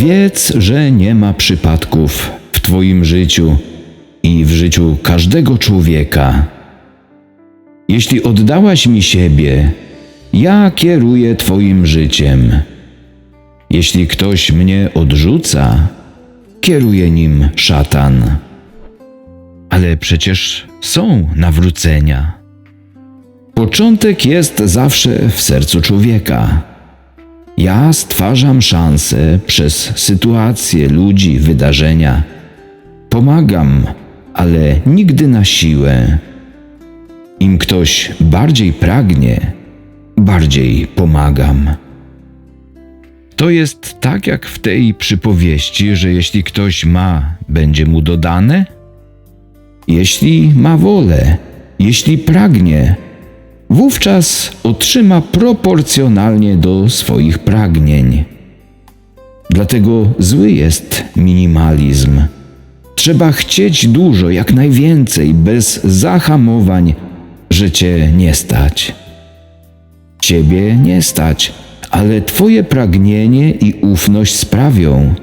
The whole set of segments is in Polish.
wiedz, że nie ma przypadków w Twoim życiu i w życiu każdego człowieka. Jeśli oddałaś mi siebie, ja kieruję Twoim życiem. Jeśli ktoś mnie odrzuca, kieruje nim szatan. Ale przecież są nawrócenia. Początek jest zawsze w sercu człowieka. Ja stwarzam szanse przez sytuacje, ludzi, wydarzenia. Pomagam, ale nigdy na siłę. Im ktoś bardziej pragnie, bardziej pomagam. To jest tak jak w tej przypowieści, że jeśli ktoś ma, będzie mu dodane? Jeśli ma wolę, jeśli pragnie, wówczas otrzyma proporcjonalnie do swoich pragnień. Dlatego zły jest minimalizm. Trzeba chcieć dużo, jak najwięcej, bez zahamowań, że cię nie stać. Ciebie nie stać, ale Twoje pragnienie i ufność sprawią,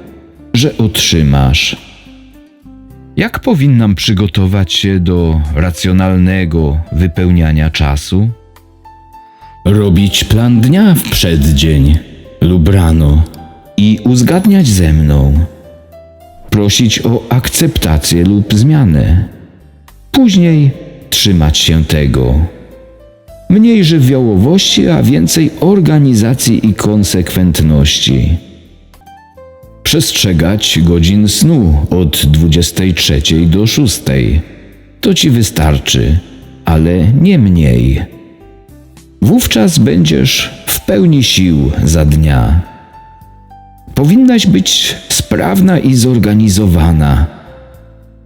że otrzymasz. Jak powinnam przygotować się do racjonalnego wypełniania czasu? Robić plan dnia w przeddzień lub rano i uzgadniać ze mną. Prosić o akceptację lub zmianę. Później trzymać się tego. Mniej żywiołowości, a więcej organizacji i konsekwentności. Przestrzegać godzin snu od 23 do 6. To ci wystarczy, ale nie mniej. Wówczas będziesz w pełni sił za dnia. Powinnaś być sprawna i zorganizowana.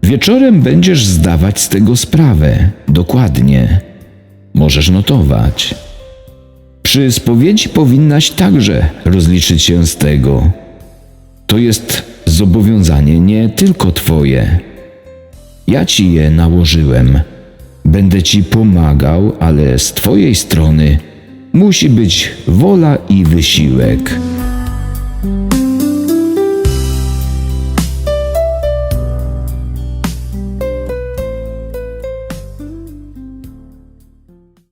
Wieczorem będziesz zdawać z tego sprawę dokładnie. Możesz notować. Przy spowiedzi powinnaś także rozliczyć się z tego. To jest zobowiązanie nie tylko Twoje. Ja Ci je nałożyłem. Będę Ci pomagał, ale z Twojej strony musi być wola i wysiłek.